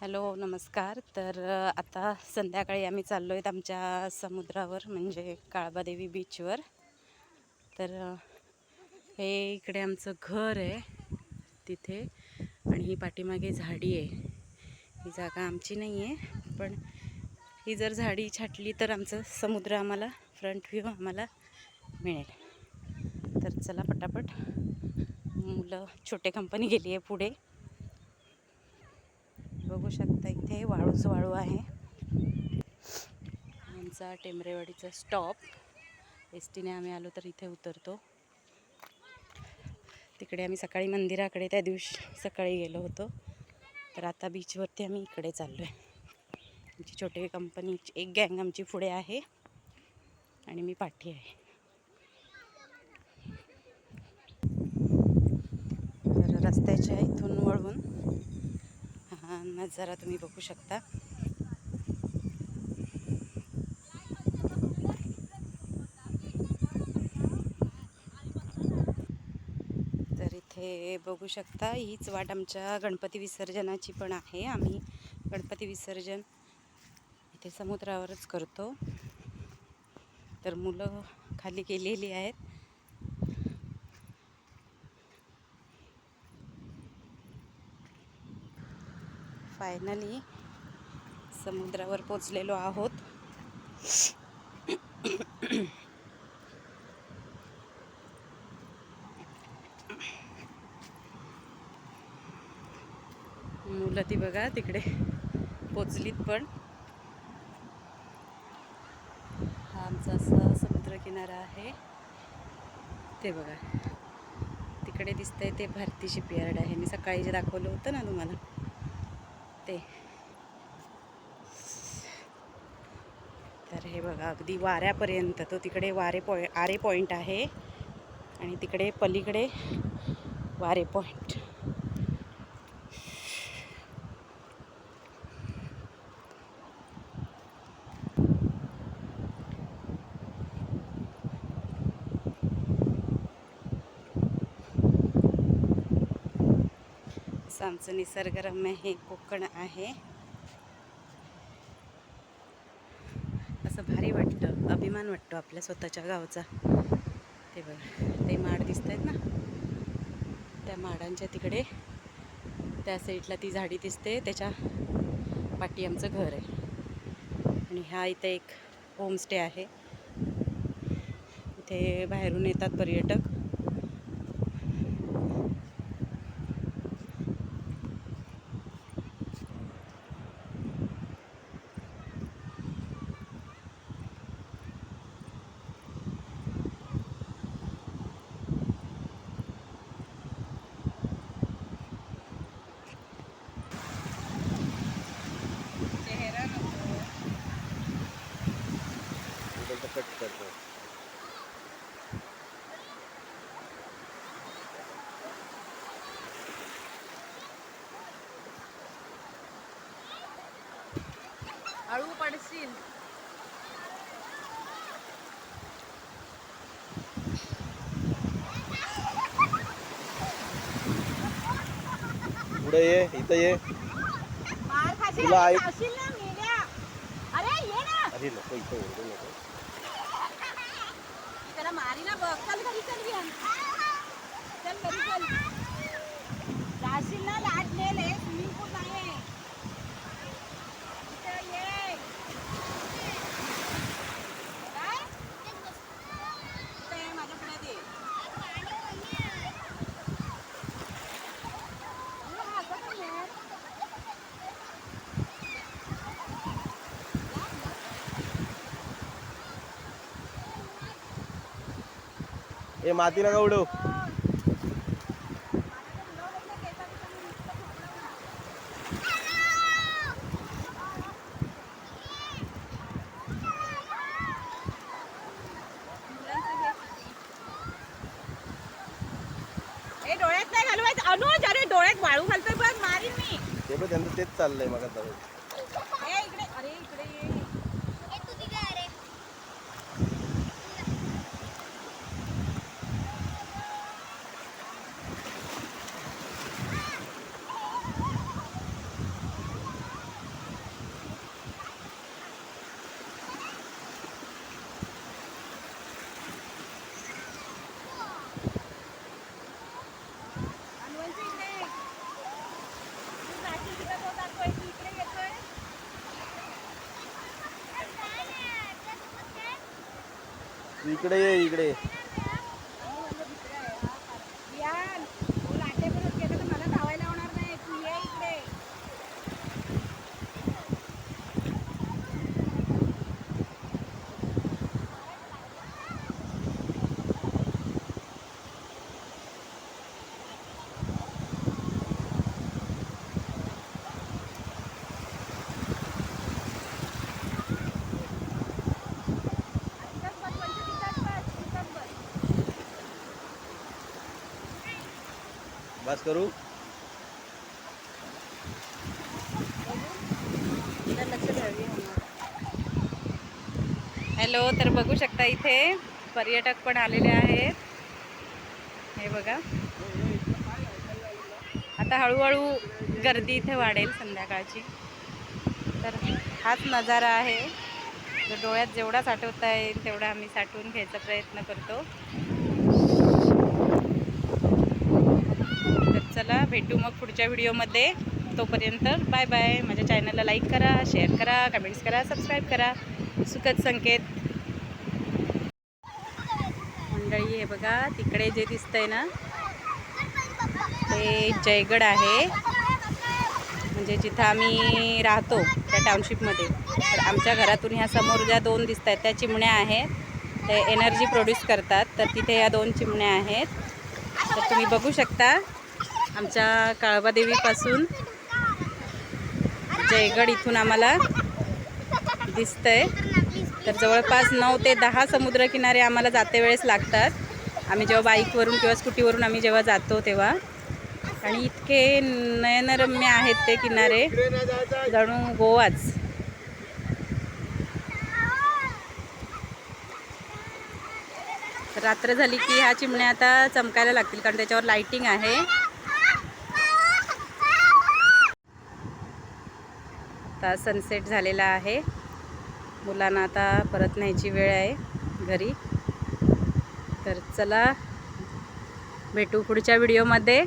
Hello नमस्कार. तर आता संध्याकाळी आम्ही चाललो आहेत आमच्या समुद्रावर म्हणजे काळबादेवी बीचवर. तर हे इकडे आमचं घर आहे तिथे. आणि ही पाठीमागे झाडी आहे. ही जागा आमची नाही आहे पण ही जर झाडी छाटली तर आमचं समुद्र आम्हाला फ्रंट व्ह्यू आम्हाला मिळेल. तर चला पटापट. मुलं छोटे कंपनी गेली आहे पुढे. बघू शकता इथे वाळूच वाळू आहे. आमचा टेंबरेवाडीचा स्टॉप एस टीने आम्ही आलो तर इथे उतरतो. तिकडे आम्ही सकाळी मंदिराकडे त्या दिवशी सकाळी गेलो होतो. तर आता बीचवरती आम्ही इकडे चाललो आहे आमची छोटी कंपनी एक गँग आमची पुढे आहे. आणि मी पाठी आहे. तर रस्त्याच्या इथून वळून नजारा तुम्ही बघू शकता. तर इथे बघू शकता हीच वाट आमच्या गणपती विसर्जनाची पण आहे. आम्ही गणपती विसर्जन इथे समुद्रावरच करतो. तर मुलं खाली गेलेली आहेत. फायनली समुद्रावर पोचलेलो आहोत. मुलं ती बघा तिकडे पोचलीत पण. हा आमचा असा समुद्रकिनारा आहे. ते बघा. तिकडे दिसतंय ते भारती शिपयार्ड आहे. मी सकाळी जे दाखवलं होतं ना तुम्हाला ते. तर हे बघा अगदी वाऱ्यापर्यंत. तो तिकडे वारे पॉइ आरे पॉईंट आहे. आणि तिकडे पलीकडे वारे पॉईंट असं आमचं निसर्गरम्य हे कोकण आहे. असं भारी वाटतं अभिमान वाटतो आपल्या स्वतःच्या गावचा. ते बघ ते माड दिसत आहेत ना? त्या माडांच्या तिकडे त्या साईडला ती झाडी दिसते त्याच्या पाठी आमचं घर आहे. आणि हा इथे एक होमस्टे आहे. इथे बाहेरून येतात पर्यटक. हळू पडशील. पुढे ये इथं ये. मार खाशील तुला आणि ऐक- जाशील ना मेल्या. अरे ये ना. अरे नको इथं ओरडू नको. मी त्याला मारी ना बघ. चल घरी चल विहान. चल घरी चल. जाशील ना लाट नेल स्विमिंग पूल आहे इथं ये काय इथं ये, माझ्या पुढ्यात ये. अरे, हा असं पण आहे. ए माती नका उडव? डोळ्यात नाही घालवायचं. अनुज अरे डोळ्यात वाळू घालतोय बघ मारीन मी. ते पण त्यांचं तेच चाललंय मग आता ए इकडे अरे इकडे ये तू इकडे ये इकडे ये. यान तू लाटे परत गेलं तर मला धावायला होणार नाही तू ये इकडे इथंच बस, वंचित इथंच बस, इथंच बस. बस करू. हॅलो तर बघू शकता इथे पर्यटक पण आलेले आहेत. हे बघा. आता हळूहळू गर्दी इथे वाढेल संध्याकाळची. तर हाच नजारा आहे. जो डोळ्यात जेवढा साठवता येईल तेवढा आम्ही साठवून घ्यायचा प्रयत्न करतो. चला भेटू मग पुढच्या व्हिडिओमध्ये. तोपर्यंत बाय बाय माझ्या चॅनलला लाईक करा शेअर करा कमेंट्स करा सबस्क्राईब करा. सुखद संकेत. मंडळी हे बघा तिकडे जे दिसतंय ना ते जयगड आहे. म्हणजे जिथं आम्ही राहतो त्या टाउनशिपमध्ये तर आमच्या घरातून ह्या समोर ज्या दोन दिसत आहेत त्या चिमण्या आहेत. ते एनर्जी प्रोड्यूस करतात. तर तिथे या दोन चिमण्या आहेत. तर तुम्ही बघू शकता. आमच्या काळबादेवीपासून जयगड इथून आम्हाला दिसतंय. तर जवळपास नऊ ते दहा समुद्रकिनारे आम्हाला जाते वेळेस लागतात. आम्ही जेव्हा बाईकवरून किंवा स्कूटीवरून आम्ही जेव्हा जातो तेव्हा. आणि इतके नयनरम्य आहेत ते किनारे. जणू गोवाच. रात्र झाली की ह्या चिमण्या आता चमकायला लागतील कारण त्याच्यावर लाइटिंग आहे. आता सनसेट झालेला आहे. मुलांना आता परत न्यायची वेळ आहे घरी. तर चला भेटू पुढच्या व्हिडिओमध्ये